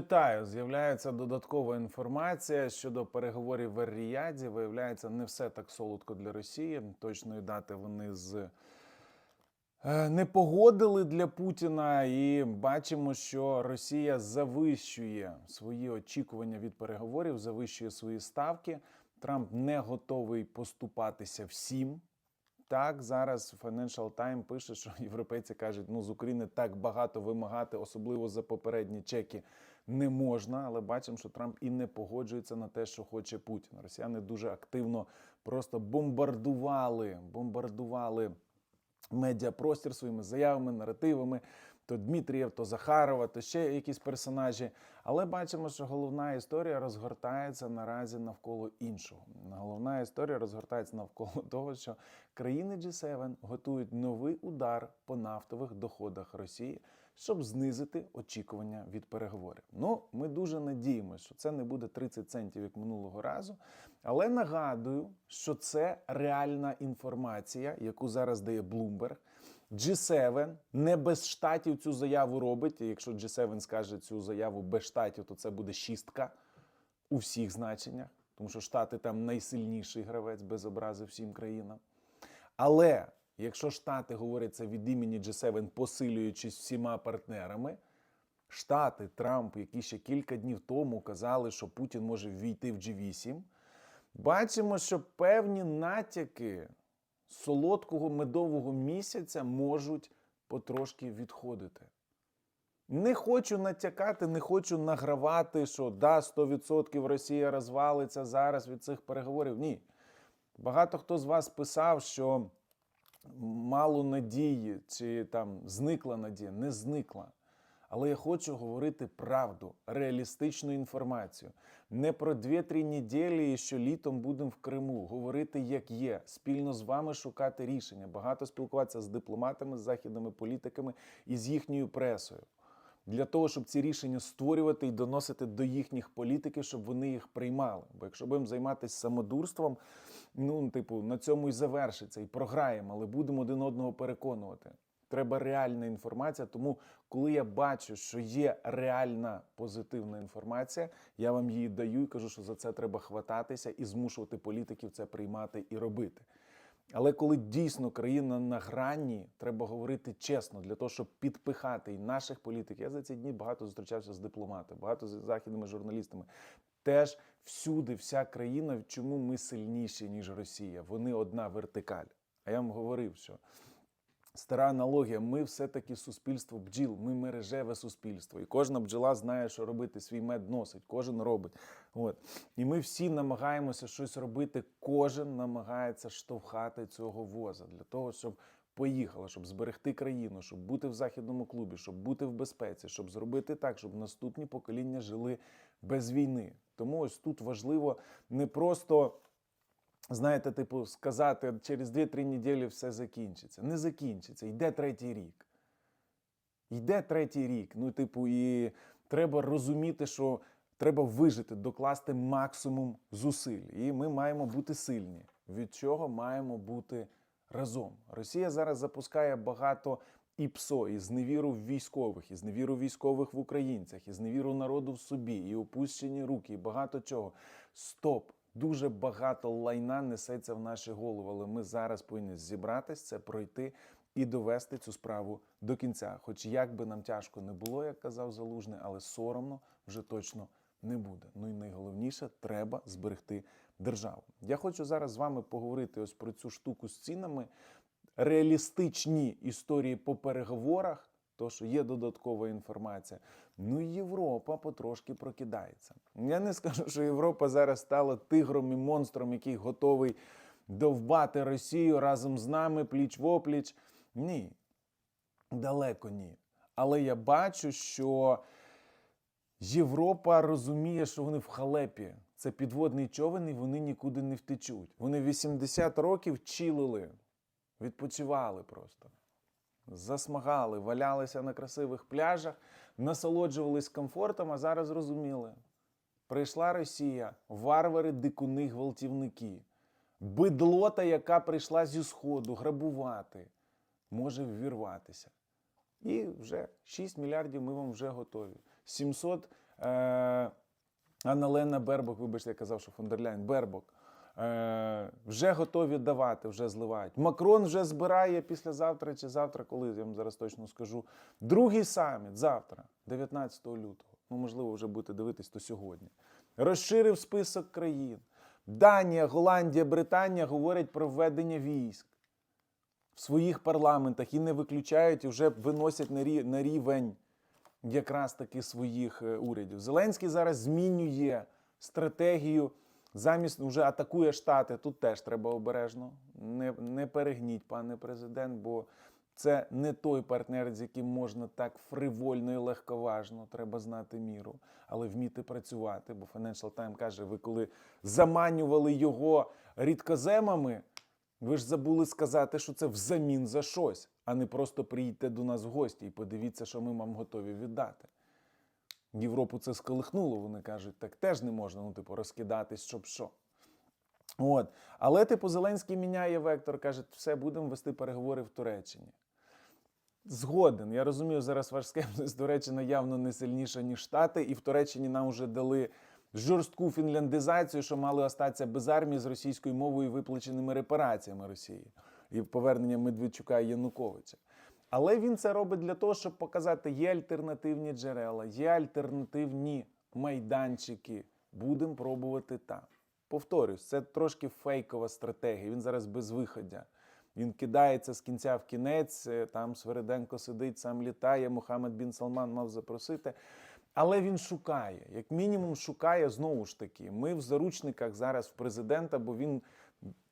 Вітаю, з'являється додаткова інформація щодо переговорів в Ер-Ріяді. Виявляється, не все так солодко для Росії. Точної дати вони з е, не погодили для Путіна, і бачимо, що Росія завищує свої очікування від переговорів, завищує свої ставки. Трамп не готовий поступатися всім. Так, зараз Financial Times пише, що європейці кажуть, ну з України так багато вимагати, особливо за попередні чеки, не можна. Але бачимо, що Трамп і не погоджується на те, що хоче Путін. Росіяни дуже активно просто бомбардували, бомбардували медіапростір своїми заявами, наративами. То Дмитрієв, то Захарова, то ще якісь персонажі. Але бачимо, що головна історія розгортається наразі навколо іншого. Головна історія розгортається навколо того, що країни G7 готують новий удар по нафтових доходах Росії, щоб знизити очікування від переговорів. Ну, ми дуже надіємося, що це не буде 30 центів як минулого разу. Але нагадую, що це реальна інформація, яку зараз дає Bloomberg. G7 не без штатів цю заяву робить. І якщо G7 скаже цю заяву без штатів, то це буде шістка у всіх значеннях, тому що штати там найсильніший гравець без образи всім країнам. Але якщо штати говорять від імені G7, посилюючись всіма партнерами, штати Трамп, які ще кілька днів тому казали, що Путін може ввійти в G8, бачимо, що певні натяки солодкого медового місяця можуть потрошки відходити. Не хочу натякати, не хочу награвати, що да, 100% Росія розвалиться зараз від цих переговорів. Ні. Багато хто з вас писав, що мало надії, чи там зникла надія, не зникла. Але я хочу говорити правду, реалістичну інформацію. Не про 2-3 неділі, що літом будемо в Криму. Говорити як є, спільно з вами шукати рішення, багато спілкуватися з дипломатами, з західними політиками і з їхньою пресою. Для того, щоб ці рішення створювати і доносити до їхніх політиків, щоб вони їх приймали. Бо якщо будемо займатися самодурством, ну, типу, на цьому і завершиться, і програємо, але будемо один одного переконувати. Треба реальна інформація. Тому, коли я бачу, що є реальна позитивна інформація, я вам її даю і кажу, що за це треба хвататися і змушувати політиків це приймати і робити. Але коли дійсно країна на грані, треба говорити чесно для того, щоб підпихати і наших політиків. Я за ці дні багато зустрічався з дипломатами, багато з західними журналістами. Теж всюди, вся країна, чому ми сильніші, ніж Росія? Вони одна вертикаль. А я вам говорив, що стара аналогія. Ми все-таки суспільство бджіл, ми мережеве суспільство. І кожна бджола знає, що робити, свій мед носить, кожен робить. От. І ми всі намагаємося щось робити, кожен намагається штовхати цього воза для того, щоб поїхала, щоб зберегти країну, щоб бути в західному клубі, щоб бути в безпеці, щоб зробити так, щоб наступні покоління жили без війни. Тому ось тут важливо не просто знаєте, типу, сказати, через 2-3 неділі все закінчиться. Не закінчиться. Йде третій рік. Йде третій рік. Ну, типу, і треба розуміти, що треба вижити, докласти максимум зусиль. І ми маємо бути сильні. Від чого маємо бути разом. Росія зараз запускає багато і ПСО, і зневіру в військових, і зневіру військових в українцях, і зневіру народу в собі, і опущені руки, і багато чого. Стоп! Дуже багато лайна несеться в наші голови, але ми зараз повинні зібратись, це пройти і довести цю справу до кінця. Хоч як би нам тяжко не було, як казав Залужний, але соромно вже точно не буде. Ну і найголовніше треба зберегти державу. Я хочу зараз з вами поговорити ось про цю штуку з цінами, реалістичні історії по переговорах. То, що є додаткова інформація. Ну, Європа потрошки прокидається. Я не скажу, що Європа зараз стала тигром і монстром, який готовий довбати Росію разом з нами, пліч в опліч. Ні, далеко ні. Але я бачу, що Європа розуміє, що вони в халепі. Це підводний човен, і вони нікуди не втечуть. Вони 80 років чилили, відпочивали просто засмагали, валялися на красивих пляжах, насолоджувались комфортом, а зараз зрозуміли. Прийшла Росія, варвари, дикуни, гвалтівники, бидлота, яка прийшла зі Сходу грабувати, може ввірватися. І вже 6 мільярдів ми вам вже готові. 700 Е, Анна Лена Бербок, вибачте, я казав, що Фондерляйн, Бербок. Е, вже готові давати, вже зливають. Макрон вже збирає післязавтра чи завтра, коли я вам зараз точно скажу. Другий саміт завтра, 19 лютого. Ну, можливо, вже будете дивитись, то сьогодні. Розширив список країн. Данія, Голландія, Британія говорять про введення військ в своїх парламентах і не виключають, і вже виносять на рі- на рівень якраз таки своїх е, урядів. Зеленський зараз змінює стратегію. Замість вже атакує штати. Тут теж треба обережно. Не, не перегніть, пане президент, бо це не той партнер, з яким можна так фривольно і легковажно. Треба знати міру, але вміти працювати. Бо Financial Times каже: ви коли заманювали його рідкоземами, ви ж забули сказати, що це взамін за щось, а не просто приїдьте до нас в гості і подивіться, що ми вам готові віддати. Європу це сколихнуло, вони кажуть, так теж не можна, ну, типу, розкидатись, щоб що. От. Але, типу, Зеленський міняє вектор, каже, все, будемо вести переговори в Туреччині. Згоден. Я розумію, зараз ваш скепсис Туреччина явно не сильніша, ніж Штати, і в Туреччині нам вже дали жорстку фінляндизацію, що мали остатися без армії з російською мовою і виплаченими репараціями Росії і повернення Медведчука і Януковича. Але він це робить для того, щоб показати, є альтернативні джерела, є альтернативні майданчики. Будемо пробувати там. Повторюсь, це трошки фейкова стратегія. Він зараз без виходя. Він кидається з кінця в кінець. е, Там Свериденко сидить, сам літає. Мухаммед Бін Салман мав запросити. Але він шукає, як мінімум, шукає знову ж таки. Ми в заручниках зараз в президента, бо він,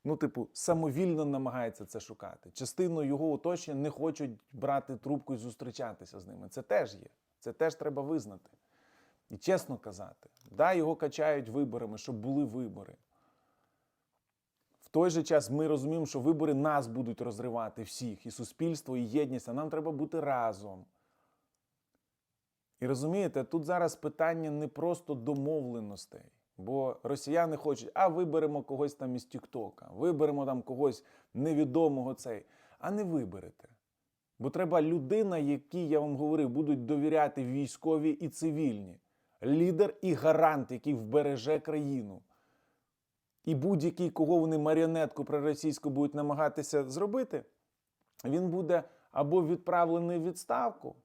ну, типу, самовільно намагається це шукати. Частину його оточення не хочуть брати трубку і зустрічатися з ними. Це теж є. Це теж треба визнати. І чесно казати, да, його качають виборами, щоб були вибори. В той же час ми розуміємо, що вибори нас будуть розривати всіх, і суспільство, і єдність, а нам треба бути разом. І розумієте, тут зараз питання не просто домовленостей, бо росіяни хочуть, а виберемо когось там із Тіктока, виберемо там когось невідомого цей, а не виберете. Бо треба людина, якій я вам говорив, будуть довіряти військові і цивільні, лідер і гарант, який вбереже країну. І будь-який, кого вони маріонетку проросійську будуть намагатися зробити, він буде або відправлений в відставку,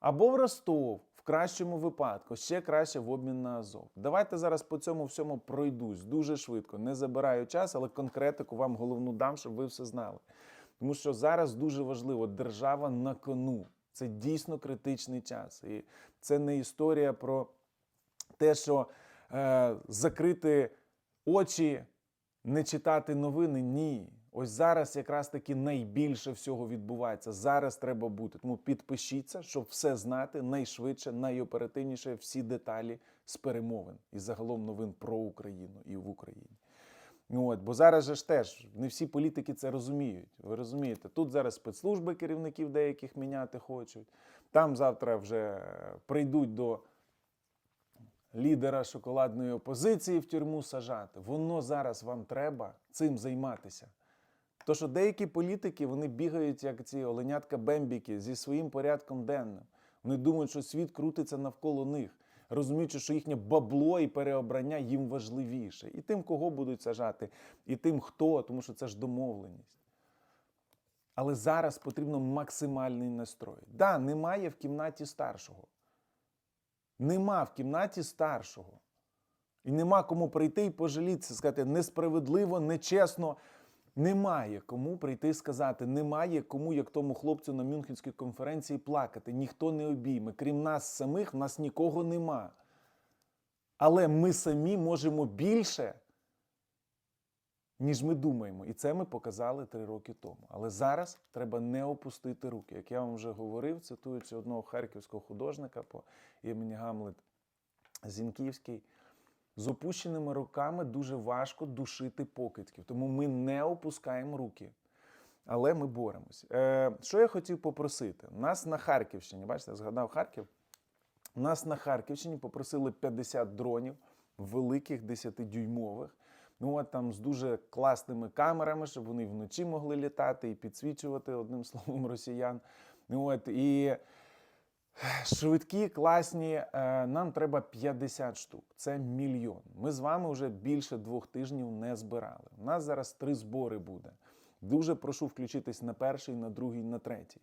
або в Ростов, кращому випадку, ще краще в обмін на Азов. Давайте зараз по цьому всьому пройдусь дуже швидко. Не забираю час, але конкретику вам головну дам, щоб ви все знали. Тому що зараз дуже важливо, держава на кону. Це дійсно критичний час. І це не історія про те, що е, закрити очі, не читати новини. Ні. Ось зараз якраз таки найбільше всього відбувається. Зараз треба бути. Тому підпишіться, щоб все знати найшвидше, найоперативніше всі деталі з перемовин і загалом новин про Україну і в Україні. От, бо зараз же ж теж не всі політики це розуміють. Ви розумієте, тут зараз спецслужби керівників деяких міняти хочуть. Там завтра вже прийдуть до лідера шоколадної опозиції в тюрму сажати. Воно зараз вам треба цим займатися. То, що деякі політики вони бігають, як ці оленятка бембіки зі своїм порядком денним. Вони думають, що світ крутиться навколо них, розуміючи, що їхнє бабло і переобрання їм важливіше. І тим, кого будуть сажати, і тим, хто, тому що це ж домовленість. Але зараз потрібно максимальний настрой. Да, немає в кімнаті старшого. Нема в кімнаті старшого. І нема кому прийти і пожалітися, сказати несправедливо, нечесно. Немає кому прийти сказати, немає кому, як тому хлопцю на Мюнхенській конференції, плакати. Ніхто не обійме. Крім нас самих, в нас нікого нема. Але ми самі можемо більше, ніж ми думаємо. І це ми показали три роки тому. Але зараз треба не опустити руки. Як я вам вже говорив, цитуючи одного харківського художника по імені Гамлет Зінківський. З опущеними руками дуже важко душити покидьків, тому ми не опускаємо руки. Але ми боремось. Е, що я хотів попросити? Нас на Харківщині, бачите, я згадав Харків. Нас на Харківщині попросили 50 дронів великих 10-дюймових. Ну, от там з дуже класними камерами, щоб вони вночі могли літати і підсвічувати одним словом росіян. Ну, от, і Швидкі, класні. е, Нам треба 50 штук. Це мільйон. Ми з вами вже більше двох тижнів не збирали. У нас зараз три збори буде. Дуже прошу включитись на перший, на другий, на третій.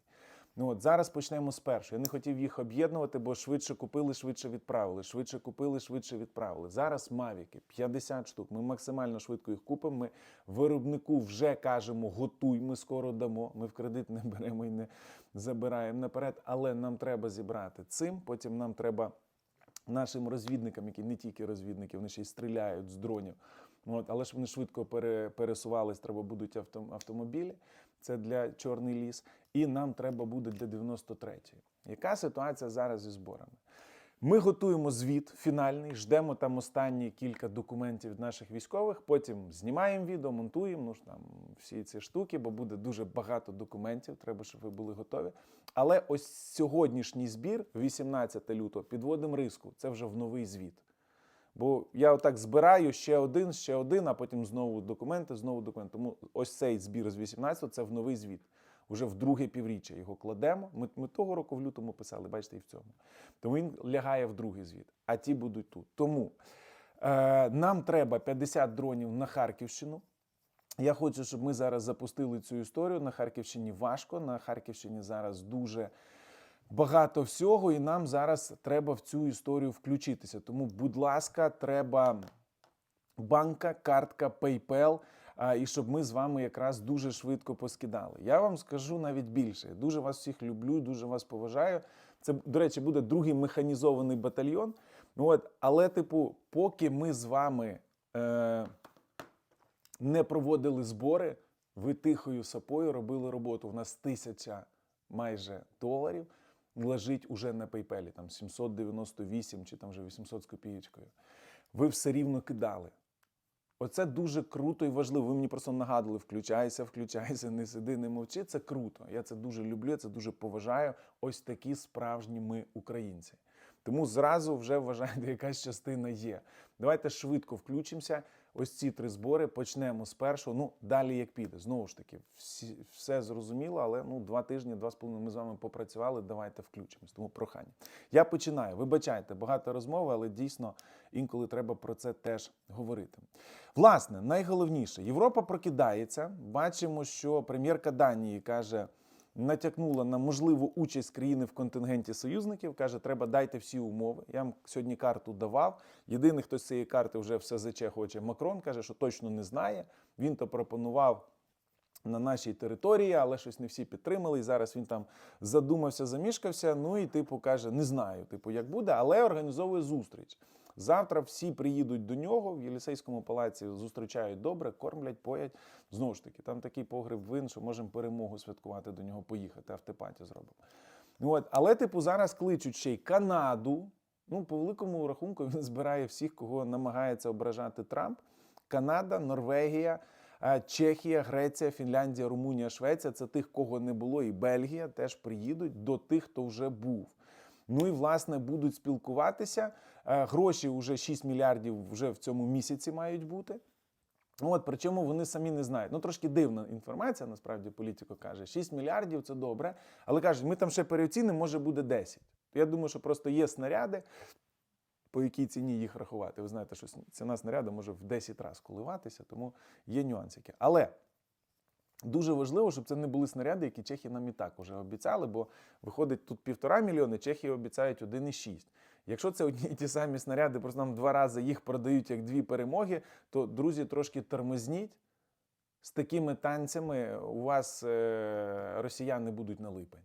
Ну от зараз почнемо з першого. Я не хотів їх об'єднувати, бо швидше купили, швидше відправили. Швидше купили, швидше відправили. Зараз мавіки 50 штук. Ми максимально швидко їх купимо. Ми виробнику вже кажемо, готуй, ми скоро дамо. Ми в кредит не беремо і не забираємо наперед. Але нам треба зібрати цим. Потім нам треба нашим розвідникам, які не тільки розвідники, вони ще й стріляють з дронів. От, але ж вони швидко пересувались, треба будуть автомобілі. Це для чорний ліс. І нам треба буде для 93-ї. Яка ситуація зараз зі зборами? Ми готуємо звіт фінальний, ждемо там останні кілька документів від наших військових. Потім знімаємо відео, монтуємо. Ну ж там всі ці штуки, бо буде дуже багато документів. Треба, щоб ви були готові. Але ось сьогоднішній збір, 18 лютого, підводимо риску. Це вже в новий звіт. Бо я отак збираю ще один, ще один, а потім знову документи, знову документи. Тому ось цей збір з 18-го це в новий звіт. Уже в друге півріччя його кладемо. Ми, ми того року в лютому писали, бачите, і в цьому. Тому він лягає в другий звіт, а ті будуть тут. Тому е, нам треба 50 дронів на Харківщину. Я хочу, щоб ми зараз запустили цю історію. На Харківщині важко. На Харківщині зараз дуже багато всього, і нам зараз треба в цю історію включитися. Тому, будь ласка, треба банка, картка, PayPal, і щоб ми з вами якраз дуже швидко поскидали. Я вам скажу навіть більше. Дуже вас всіх люблю, дуже вас поважаю. Це, до речі, буде другий механізований батальйон. От, але, типу, поки ми з вами е, не проводили збори, ви тихою сапою робили роботу. У нас тисяча майже доларів лежить уже на PayPal, там 798 чи там вже 800 з копієчкою. Ви все рівно кидали. Оце дуже круто і важливо. Ви мені просто нагадували: включайся, включайся, не сиди, не мовчи. Це круто. Я це дуже люблю, я це дуже поважаю. Ось такі справжні ми українці. Тому зразу вже вважайте, якась частина є. Давайте швидко включимося. Ось ці три збори почнемо з першого. Ну далі як піде. Знову ж таки, всі, все зрозуміло, але ну два тижні, два з половиною ми з вами попрацювали. Давайте включимось. Тому прохання. Я починаю. Вибачайте, багато розмови, але дійсно інколи треба про це теж говорити. Власне, найголовніше, Європа прокидається. Бачимо, що прем'єрка Данії каже. Натякнула на можливу участь країни в контингенті союзників. каже, треба дайте всі умови. Я вам сьогодні карту давав. Єдиний, хто з цієї карти вже все ЗЧ хоче. Макрон каже, що точно не знає. Він то пропонував на нашій території, але щось не всі підтримали. І зараз він там задумався, замішкався. Ну і типу каже: не знаю, типу, як буде, але організовує зустріч. Завтра всі приїдуть до нього в Єлісейському палаці, зустрічають добре, кормлять, поять. Знову ж таки, там такий погреб вин, що можемо перемогу святкувати до нього, поїхати, автопаті зробимо. Ну, От. Але, типу, зараз кличуть ще й Канаду. Ну, по великому рахунку він збирає всіх, кого намагається ображати Трамп. Канада, Норвегія, е, Чехія, Греція, Фінляндія, Румунія, Швеція це тих, кого не було, і Бельгія теж приїдуть до тих, хто вже був. Ну і власне будуть спілкуватися. Е, Гроші вже 6 мільярдів вже в цьому місяці мають бути. От, причому вони самі не знають. Ну, трошки дивна інформація, насправді, політико каже. 6 мільярдів це добре, але кажуть, ми там ще переоцінимо, може буде 10. Я думаю, що просто є снаряди, по якій ціні їх рахувати. Ви знаєте, що ціна снаряду може в 10 разів коливатися, тому є нюансики. Але Дуже важливо, щоб це не були снаряди, які чехи нам і так вже обіцяли, бо виходить тут півтора мільйони, чехи обіцяють 1,6. Якщо це одні і ті самі снаряди, просто нам два рази їх продають як дві перемоги, то, друзі, трошки тормозніть. З такими танцями у вас е, росіяни будуть на липень.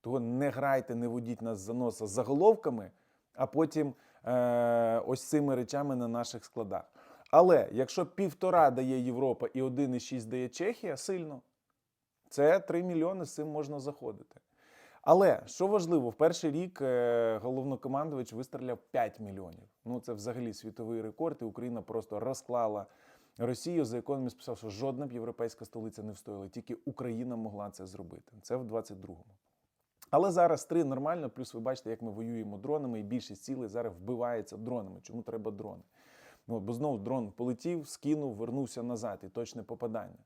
Того не грайте, не водіть нас за носа заголовками, а потім е, ось цими речами на наших складах. Але якщо півтора дає Європа і 1,6 дає Чехія, сильно. Це 3 мільйони, з цим можна заходити. Але що важливо, в перший рік е, головнокомандувач вистріляв 5 мільйонів. Ну це взагалі світовий рекорд, і Україна просто розклала Росію. За Економіст писав, що жодна б європейська столиця не встояла, тільки Україна могла це зробити. Це в 22-му. Але зараз три нормально, плюс ви бачите, як ми воюємо дронами, і більшість цілей зараз вбивається дронами. Чому треба дрони? Ну, бо знову дрон полетів, скинув, вернувся назад, і точне попадання.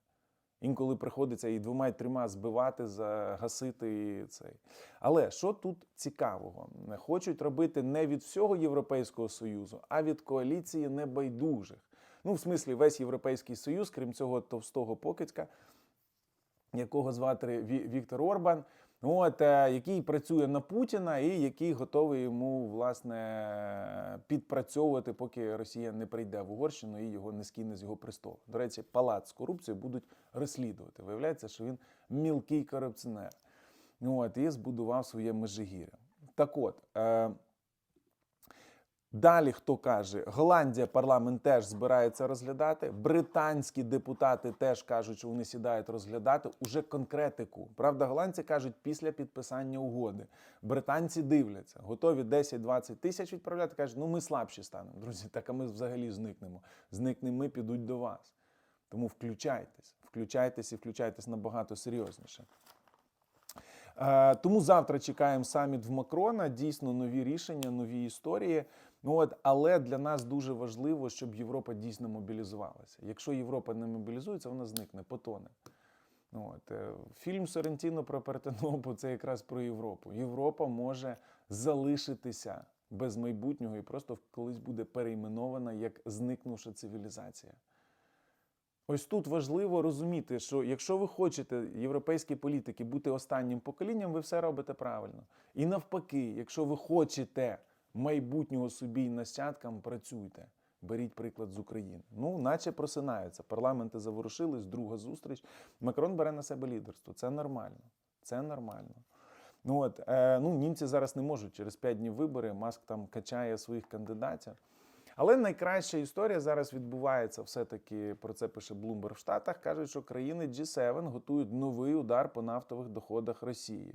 Інколи приходиться і двома, і трьома збивати, загасити цей. Але що тут цікавого? Хочуть робити не від всього Європейського Союзу, а від коаліції небайдужих. Ну, в смислі, весь Європейський Союз, крім цього товстого покидька, якого звати Ві- Віктор Орбан, от, е, який працює на Путіна і який готовий йому власне підпрацьовувати, поки Росія не прийде в Угорщину і його не скине з його престолу. До речі, палац з корупцією будуть розслідувати. Виявляється, що він мілкий корупціонер. От, і збудував своє межигір'я. Так от. Е, Далі хто каже, Голландія парламент теж збирається розглядати. Британські депутати теж кажуть, що вони сідають розглядати уже конкретику. Правда, голландці кажуть після підписання угоди. Британці дивляться, готові 10-20 тисяч відправляти. кажуть, ну ми слабші станемо. Друзі, так а ми взагалі зникнемо. Зникнемо ми, підуть до вас. Тому включайтесь, включайтесь і включайтесь набагато серйозніше. Е, Тому завтра чекаємо саміт в Макрона. Дійсно нові рішення, нові історії. Ну от, але для нас дуже важливо, щоб Європа дійсно мобілізувалася. Якщо Європа не мобілізується, вона зникне, потоне. Ну, от, е, фільм Соррентіно про Партенопу це якраз про Європу. Європа може залишитися без майбутнього і просто колись буде перейменована як зникнувша цивілізація. Ось тут важливо розуміти, що якщо ви хочете, європейські політики, бути останнім поколінням, ви все робите правильно. І навпаки, якщо ви хочете майбутнього собі і нащадкам, працюйте. Беріть приклад з України. Ну, наче просинаються. Парламенти заворушились, друга зустріч. Макрон бере на себе лідерство. Це нормально. Це нормально. Ну от е, ну німці зараз не можуть через 5 днів вибори. Маск там качає своїх кандидатів. Але найкраща історія зараз відбувається все-таки про це пише Bloomberg в Штатах. Кажуть, що країни G7 готують новий удар по нафтових доходах Росії.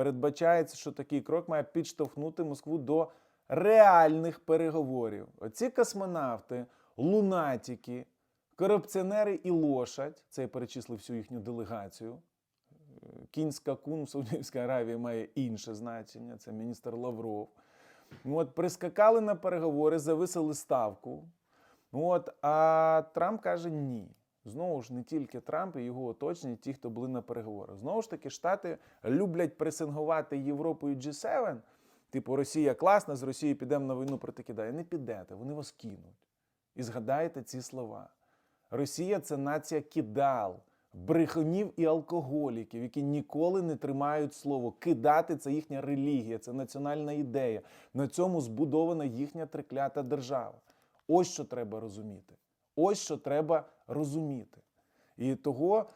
Передбачається, що такий крок має підштовхнути Москву до реальних переговорів. Оці космонавти, лунатики, корупціонери і лошадь. Це я перечислив всю їхню делегацію. Кінь скакун в Саудівській Аравії має інше значення. Це міністр Лавров. От, прискакали на переговори, зависили ставку. От, а Трамп каже ні. Знову ж не тільки Трамп і його оточення, ті, хто були на переговорах. Знову ж таки, Штати люблять пресингувати Європою G7. Типу, Росія класна, з Росією підемо на війну проти Китаю. Не підете, вони вас кинуть. І згадайте ці слова. Росія це нація кидал, брехунів і алкоголіків, які ніколи не тримають слово. Кидати це їхня релігія, це національна ідея. На цьому збудована їхня триклята держава. Ось що треба розуміти. Ось що треба розуміти. І того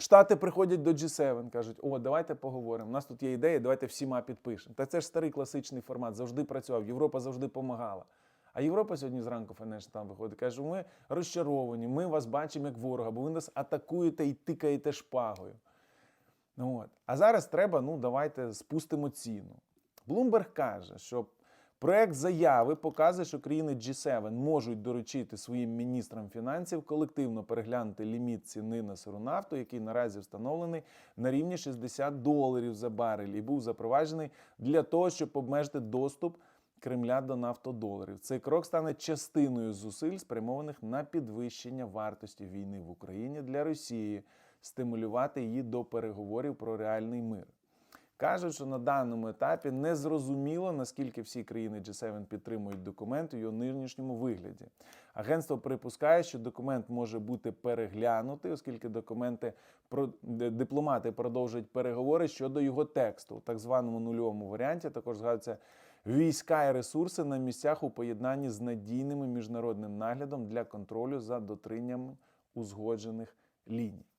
Штати приходять до G7, кажуть: о, давайте поговоримо. У нас тут є ідея, давайте всіма підпишемо. Та це ж старий класичний формат, завжди працював. Європа завжди допомагала. А Європа сьогодні зранку Financial там виходить, каже, ми розчаровані, ми вас бачимо як ворога, бо ви нас атакуєте і тикаєте шпагою. Ну, от. А зараз треба, ну давайте спустимо ціну. Блумберг каже, що проект заяви показує, що країни G7 можуть доручити своїм міністрам фінансів колективно переглянути ліміт ціни на сиру нафту, який наразі встановлений на рівні 60 доларів за барель, і був запроваджений для того, щоб обмежити доступ Кремля до нафтодоларів. Цей крок стане частиною зусиль, спрямованих на підвищення вартості війни в Україні для Росії, стимулювати її до переговорів про реальний мир. Кажуть, що на даному етапі не зрозуміло, наскільки всі країни G7 підтримують документ у його нинішньому вигляді. Агентство припускає, що документ може бути переглянутий, оскільки документи про дипломати продовжують переговори щодо його тексту. У так званому нульовому варіанті також згадується війська і ресурси на місцях у поєднанні з надійним міжнародним наглядом для контролю за дотриманням узгоджених ліній.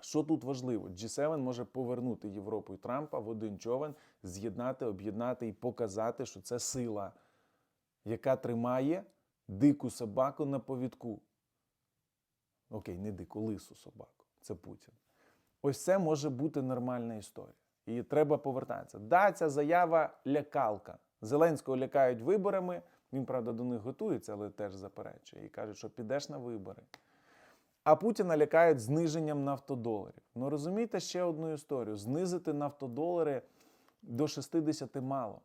Що тут важливо? G7 може повернути Європу і Трампа в один човен, з'єднати, об'єднати і показати, що це сила, яка тримає дику собаку на повідку. Окей, не дику, лису собаку. Це Путін. Ось це може бути нормальна історія. І треба повертатися. Да, ця заява лякалка. Зеленського лякають виборами. Він, правда, до них готується, але теж заперечує. І каже, що підеш на вибори. А Путіна лякають зниженням нафтодоларів. Ну розумієте ще одну історію: знизити нафтодолари до 60 мало.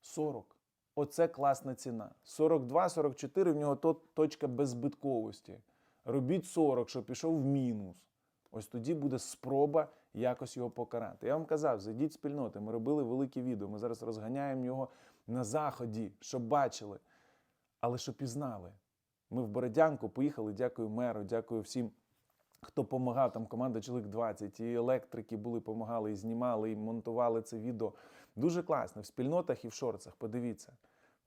40. Оце класна ціна. 42-44 в нього то точка беззбитковості. робіть 40, щоб пішов в мінус. Ось тоді буде спроба якось його покарати. Я вам казав, зайдіть спільноти. Ми робили велике відео. Ми зараз розганяємо його на заході, щоб бачили, але щоб пізнали. Ми в Бородянку поїхали. Дякую меру, дякую всім, хто допомагав. Там команда чоловік 20, і електрики були, допомагали, і знімали, і монтували це відео. Дуже класно. В спільнотах і в шорцах. Подивіться.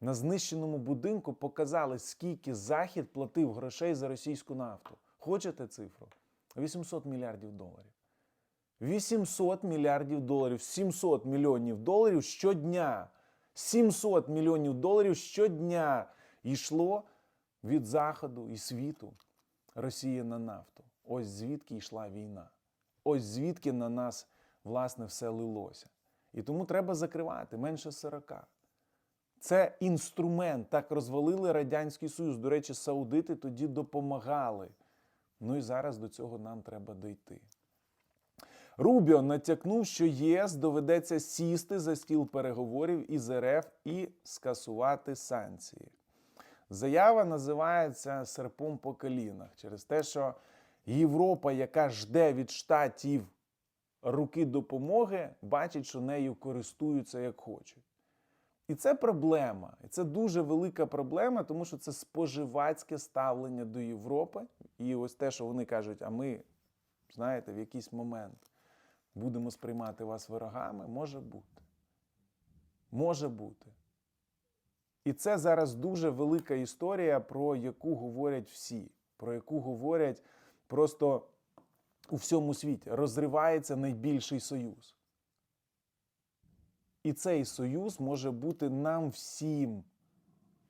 На знищеному будинку показали, скільки Захід платив грошей за російську нафту. Хочете цифру? 800 мільярдів доларів. 800 мільярдів доларів, 700 мільйонів доларів щодня. 700 мільйонів доларів щодня йшло від Заходу і світу Росії на нафту. Ось звідки йшла війна. Ось звідки на нас, власне, все лилося. І тому треба закривати менше 40. Це інструмент. Так розвалили Радянський Союз. До речі, саудити тоді допомагали. Ну і зараз до цього нам треба дійти. Рубіо натякнув, що ЄС доведеться сісти за стіл переговорів із РФ і скасувати санкції. Заява називається серпом по колінах через те, що Європа, яка жде від штатів руки допомоги, бачить, що нею користуються як хочуть. І це проблема. І це дуже велика проблема, тому що це споживацьке ставлення до Європи. І ось те, що вони кажуть, а ми, знаєте, в якийсь момент будемо сприймати вас ворогами, може бути. Може бути. І це зараз дуже велика історія, про яку говорять всі, про яку говорять просто у всьому світі. Розривається найбільший союз. І цей союз може бути нам всім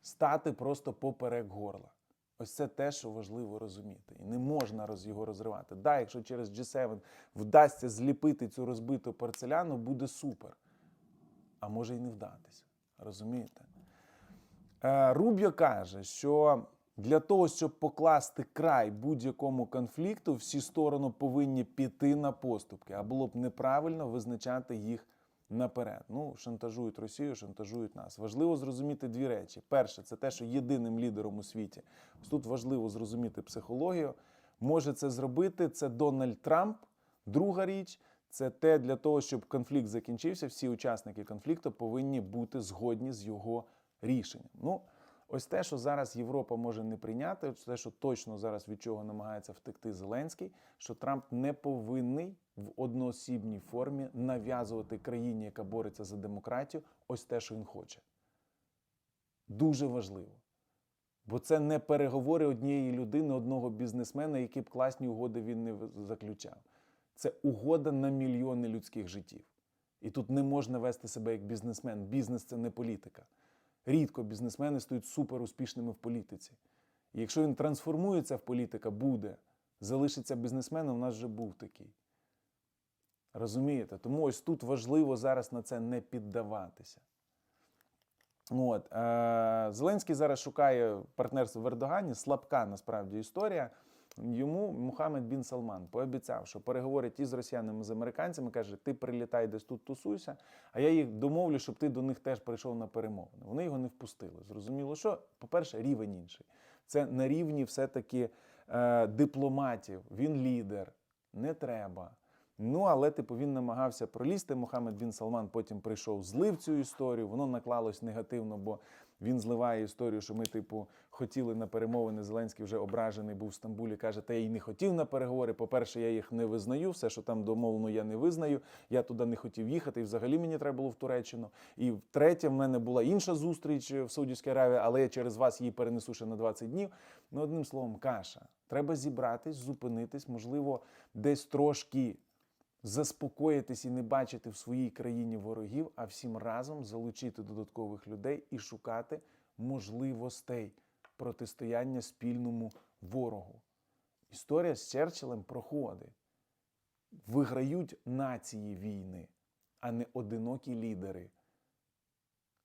стати просто поперек горла. Ось це те, що важливо розуміти. І не можна його розривати. Да, якщо через G7 вдасться зліпити цю розбиту порцеляну, буде супер. А може й не вдатися. Розумієте? Е, Рубьо каже, що для того, щоб покласти край будь-якому конфлікту, всі сторони повинні піти на поступки, а було б неправильно визначати їх наперед. Ну, шантажують Росію, шантажують нас. Важливо зрозуміти дві речі. Перше, це те, що єдиним лідером у світі. Тут важливо зрозуміти психологію. Може це зробити це Дональд Трамп. Друга річ це те для того, щоб конфлікт закінчився. Всі учасники конфлікту повинні бути згодні з його рішенням. Ну, ось те, що зараз Європа може не прийняти, ось те, що точно зараз від чого намагається втекти Зеленський, що Трамп не повинний в одноосібній формі нав'язувати країні, яка бореться за демократію, ось те, що він хоче. Дуже важливо. Бо це не переговори однієї людини, одного бізнесмена, які б класні угоди він не заключав. Це угода на мільйони людських життів. І тут не можна вести себе як бізнесмен. Бізнес це не політика. Рідко бізнесмени стають супер успішними в політиці. І якщо він трансформується в політика, буде, залишиться бізнесменом, у нас вже був такий. Розумієте? Тому ось тут важливо зараз на це не піддаватися. От, е, Зеленський зараз шукає партнерство в Ердогані. Слабка насправді історія. Йому Мухаммед Бін Салман пообіцяв, що переговорить із росіянами з американцями, каже: ти прилітай десь тут тусуйся, а я їх домовлю, щоб ти до них теж прийшов на перемовини. Вони його не впустили. Зрозуміло, що, по-перше, рівень інший. Це на рівні все-таки е, дипломатів. Він лідер. Не треба. Ну, але типу він намагався пролізти. Мухаммед Бін Салман потім прийшов, злив цю історію. Воно наклалось негативно, бо він зливає історію, що ми, типу, хотіли на перемовини. Зеленський вже ображений був в Стамбулі. каже, та я й не хотів на переговори. По-перше, я їх не визнаю. Все, що там домовлено, я не визнаю. Я туди не хотів їхати. І взагалі мені треба було в Туреччину. І втретє, в мене була інша зустріч в Саудівській Аравії, але я через вас її перенесу ще на 20 днів. Ну, одним словом, каша. Треба зібратись, зупинитись, можливо, десь трошки заспокоїтись і не бачити в своїй країні ворогів, а всім разом залучити додаткових людей і шукати можливостей протистояння спільному ворогу. Історія з Черчиллем проходить. Виграють нації війни, а не одинокі лідери.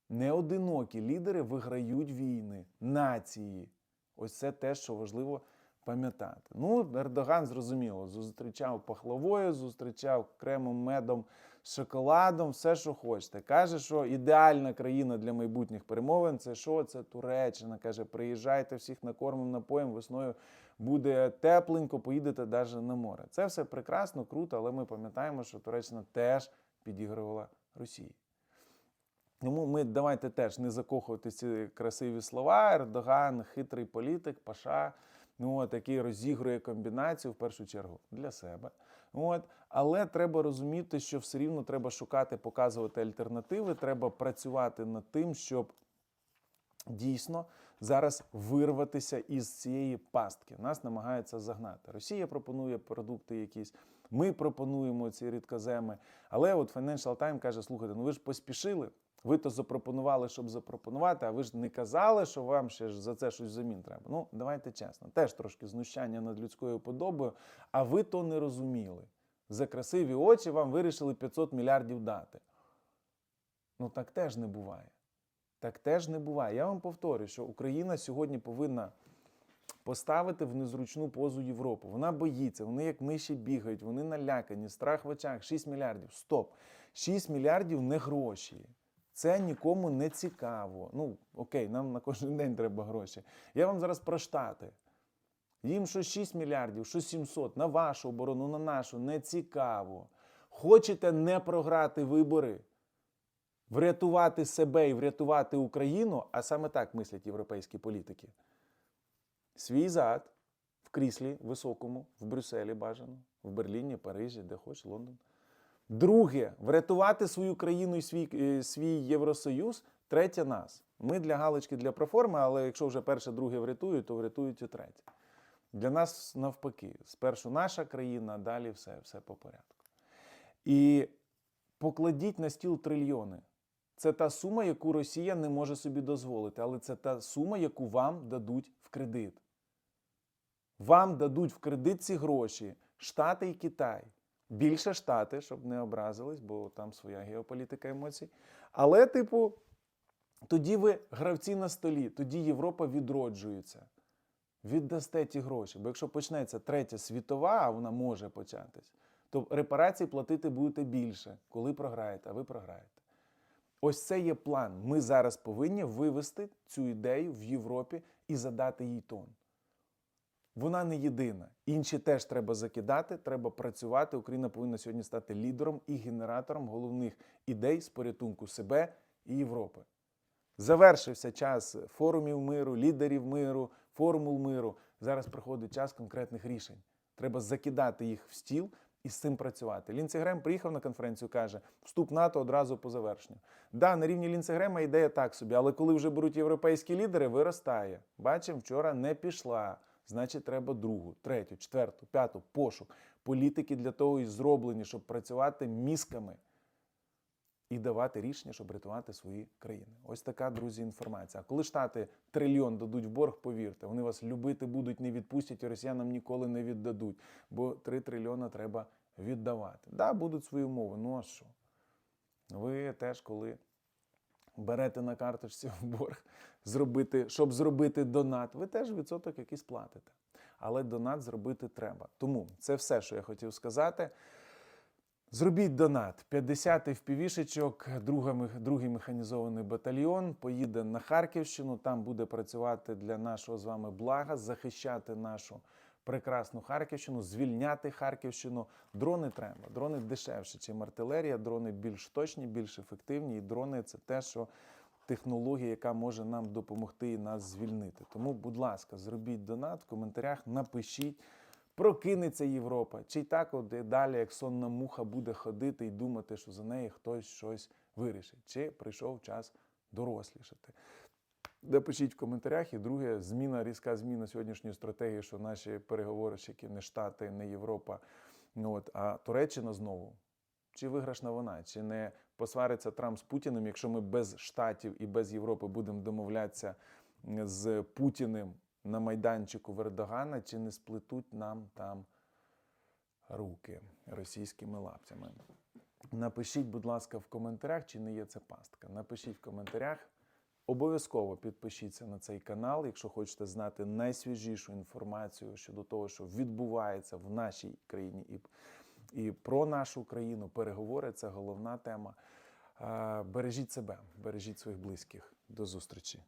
Неодинокі лідери виграють війни, нації. Ось це те, що важливо пам'ятати. Ну, Ердоган, зрозуміло, зустрічав пахлавою, зустрічав кремом, медом, шоколадом, все, що хочете. Каже, що ідеальна країна для майбутніх перемовин це що? Це Туреччина. Каже, приїжджайте всіх накормим напоєм, весною буде тепленько, поїдете навіть на море. Це все прекрасно, круто, але ми пам'ятаємо, що Туреччина теж підігрувала Росії. Тому ми давайте теж не закохувати ці красиві слова. Ердоган, хитрий політик, паша, от, який розігрує комбінацію в першу чергу для себе. От. Але треба розуміти, що все рівно треба шукати, показувати альтернативи. Треба працювати над тим, щоб дійсно зараз вирватися із цієї пастки. Нас намагаються загнати. Росія пропонує продукти якісь. Ми пропонуємо ці рідкоземи. Але от Financial Times каже: слухайте, ну ви ж поспішили. Ви то запропонували, щоб запропонувати, а ви ж не казали, що вам ще ж за це щось взамін треба. Ну, давайте чесно, теж трошки знущання над людською подобою, а ви то не розуміли. За красиві очі вам вирішили 500 мільярдів дати. Ну так теж не буває. Так теж не буває. Я вам повторюю, що Україна сьогодні повинна поставити в незручну позу Європу. Вона боїться, вони як миші бігають, вони налякані, страх в очах, 6 мільярдів. Стоп! 6 мільярдів не гроші. Це нікому не цікаво. Ну, окей, нам на кожен день треба гроші. Я вам зараз про штати. Їм що 6 мільярдів, що 700, на вашу оборону, на нашу не цікаво. Хочете не програти вибори, врятувати себе і врятувати Україну, а саме так мислять європейські політики. Свій зад в кріслі високому, в Брюсселі бажано, в Берліні, Парижі, де хоч, Лондон. Друге, врятувати свою країну і свій, е, свій Євросоюз. Третє нас. Ми для галочки для проформи, але якщо вже перше, друге врятують, то врятують і третє. Для нас навпаки. Спершу наша країна, далі все, все по порядку. І покладіть на стіл трильйони. Це та сума, яку Росія не може собі дозволити, але це та сума, яку вам дадуть в кредит. Вам дадуть в кредит ці гроші Штати і Китай. Більше Штати, щоб не образились, бо там своя геополітика емоцій. Але, типу, тоді ви гравці на столі, тоді Європа відроджується. Віддасте ті гроші. Бо якщо почнеться третя світова, а вона може початись, то репарації платити будете більше, коли програєте, а ви програєте. Ось це є план. Ми зараз повинні вивести цю ідею в Європі і задати їй тон. Вона не єдина. Інші теж треба закидати, треба працювати. Україна повинна сьогодні стати лідером і генератором головних ідей з порятунку себе і Європи. Завершився час форумів миру, лідерів миру, формул миру. Зараз приходить час конкретних рішень. Треба закидати їх в стіл і з цим працювати. Лінці Грем приїхав на конференцію, каже, вступ НАТО одразу по завершенню. Да, на рівні Лінці Грема ідея так собі, але коли вже беруть європейські лідери, виростає. Бачимо, вчора не пішла. Значить, треба другу, третю, четверту, п'яту, пошук. Політики для того і зроблені, щоб працювати мізками і давати рішення, щоб рятувати свої країни. Ось така, друзі, інформація. А коли Штати трильйон дадуть в борг, повірте, вони вас любити будуть, не відпустять, і росіянам ніколи не віддадуть, бо 3 трильйона треба віддавати. Да, будуть свої умови. Ну а що? Ви теж, коли берете на карточці в борг, зробити, щоб зробити донат, ви теж відсоток якийсь платите. Але донат зробити треба. Тому це все, що я хотів сказати. Зробіть донат. 50 впівішечок, другий механізований батальйон поїде на Харківщину. Там буде працювати для нашого з вами блага, захищати нашу прекрасну Харківщину, звільняти Харківщину. Дрони треба. Дрони дешевші, ніж артилерія. Дрони більш точні, більш ефективні. І дрони це те, що технологія, яка може нам допомогти і нас звільнити. Тому, будь ласка, зробіть донат в коментарях, напишіть. Прокинеться Європа, чи так от далі, як сонна муха буде ходити і думати, що за неї хтось щось вирішить, чи прийшов час дорослішати. Напишіть в коментарях. І друге, зміна, різка зміна сьогоднішньої стратегії, що наші переговорщики не Штати, не Європа, ну от, а Туреччина знову. Чи виграшна вона, чи не посвариться Трамп з Путіним, якщо ми без Штатів і без Європи будемо домовлятися з Путіним на майданчику Вердогана, чи не сплетуть нам там руки російськими лапцями? Напишіть, будь ласка, в коментарях, чи не є це пастка. Напишіть в коментарях. Обов'язково підпишіться на цей канал, якщо хочете знати найсвіжішу інформацію щодо того, що відбувається в нашій країні і і про нашу країну. Переговори це головна тема. Е, Бережіть себе, бережіть своїх близьких. До зустрічі.